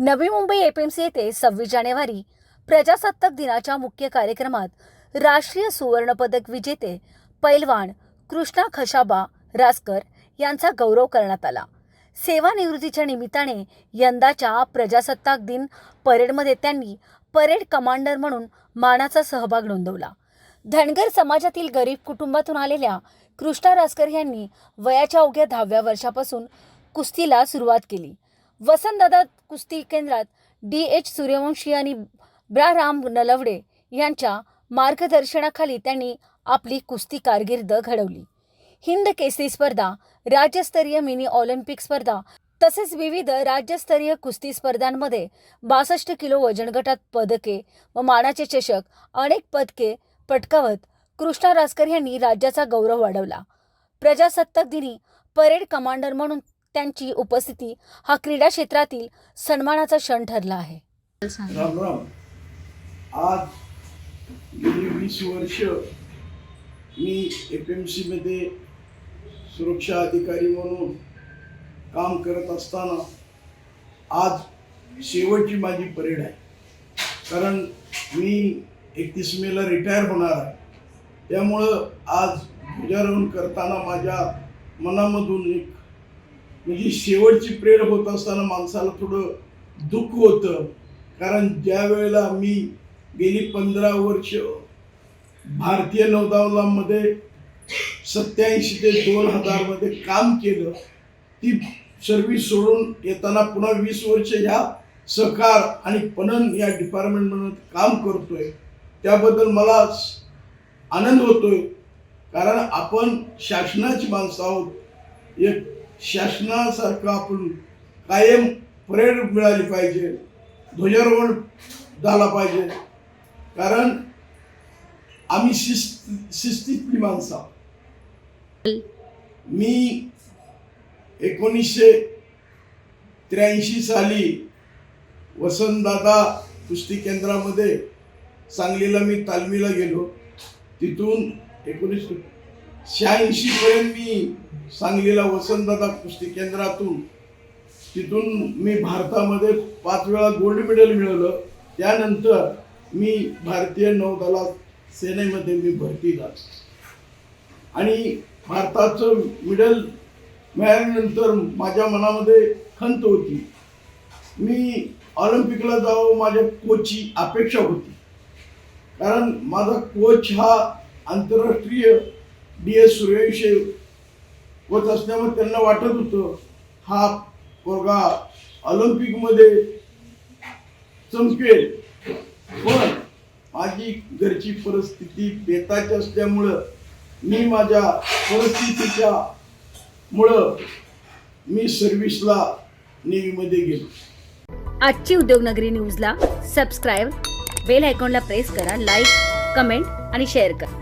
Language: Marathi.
नवी मुंबई एपीएमसी येथे सव्वीस जानेवारी प्रजासत्ताक दिनाच्या मुख्य कार्यक्रमात राष्ट्रीय सुवर्णपदक विजेते पैलवान कृष्णा खशाबा रासकर यांचा गौरव करण्यात आला. सेवानिवृत्तीच्या निमित्ताने यंदाच्या प्रजासत्ताक दिन परेडमध्ये त्यांनी परेड कमांडर म्हणून मानाचा सहभाग नोंदवला. धनगर समाजातील गरीब कुटुंबातून आलेल्या कृष्णा रासकर यांनी वयाच्या अवघ्या दहाव्या वर्षापासून कुस्तीला सुरुवात केली. वसंतदादा कुस्ती केंद्रात डी एच सूर्यवंशी आणि ब्रा राम नलवडे यांच्या मार्गदर्शनाखाली त्यांनी आपली कुस्ती कारकीर्द घडवली. हिंद केसरी स्पर्धा राज्यस्तरीय मिनी ऑलिम्पिक स्पर्धा तसेच विविध राज्यस्तरीय कुस्ती स्पर्धांमध्ये बासष्ट किलो वजनगटात पदके व मानाचे चषक अनेक पदके पटकावत कृष्णा रासकर यांनी राज्याचा गौरव वाढवला. प्रजासत्ताक दिनी परेड कमांडर म्हणून त्यांची उपस्थिती हा क्रीडा क्षेत्रातील सन्मानाचा क्षण ठरला आहे. राम राम. आज गेली वीस वर्ष मी एफ एम सीमध्ये सुरक्षा अधिकारी म्हणून काम करत असताना आज शेवटची माझी परेड आहे. कारण मी एकतीस मेला रिटायर होणार आहे. त्यामुळं आज ध्वजारोहण करताना माझ्या मनामधून एक म्हणजे शेवटची प्रेड होत असताना माणसाला थोडं दुःख होतं. कारण ज्या वेळेला मी गेली पंधरा वर्ष भारतीय नौदावलामध्ये सत्याऐंशी ते दोन हजारमध्ये काम केलं ती सर्व्हिस सोडून येताना पुन्हा वीस वर्ष ह्या सहकार आणि पणन या डिपार्टमेंटमधून काम करतोय. त्याबद्दल मला आनंद होतोय. कारण आपण शासनाची माणसं आहोत. एक शासनासारखं आपण कायम परेड मिळाली पाहिजे ध्वजारोहण झाला पाहिजे कारण आम्ही शिस्त शिस्तीतली माणसं आहोत. मी एकोणीसशे त्र्याऐंशी साली वसंतदादा कुस्ती केंद्रामध्ये सांगलीला मी तालमीला गेलो तिथून एकोणीसशे शहाऐंशी पर्यंत मी सांगलीला वसंतदादा कुस्ती केंद्रातून तिथून मी भारतामध्ये पाच वेळा गोल्ड मेडल मिळवलं. त्यानंतर मी भारतीय नौदलात सेनेमध्ये मी भरती झालो. आणि भारताचं मेडल मिळाल्यानंतर माझ्या मनामध्ये खंत होती. मी ऑलिम्पिकला जावं माझ्या कोचची अपेक्षा होती. कारण माझा कोच हा आंतरराष्ट्रीय डी एस सूर्यविषयी होत असल्यामुळे त्यांना वाटत होतं हा पोरगा ऑलिम्पिकमध्ये चमकेल. पण माझी घरची परिस्थिती बेताची असल्यामुळं मी माझ्या परिस्थितीच्या मुळं मी सर्व्हिसला नेव्हीमध्ये गेलो. आजची उद्योगनगरी न्यूजला सबस्क्राईब बेल आयकॉनला प्रेस करा लाईक कमेंट आणि शेअर करा.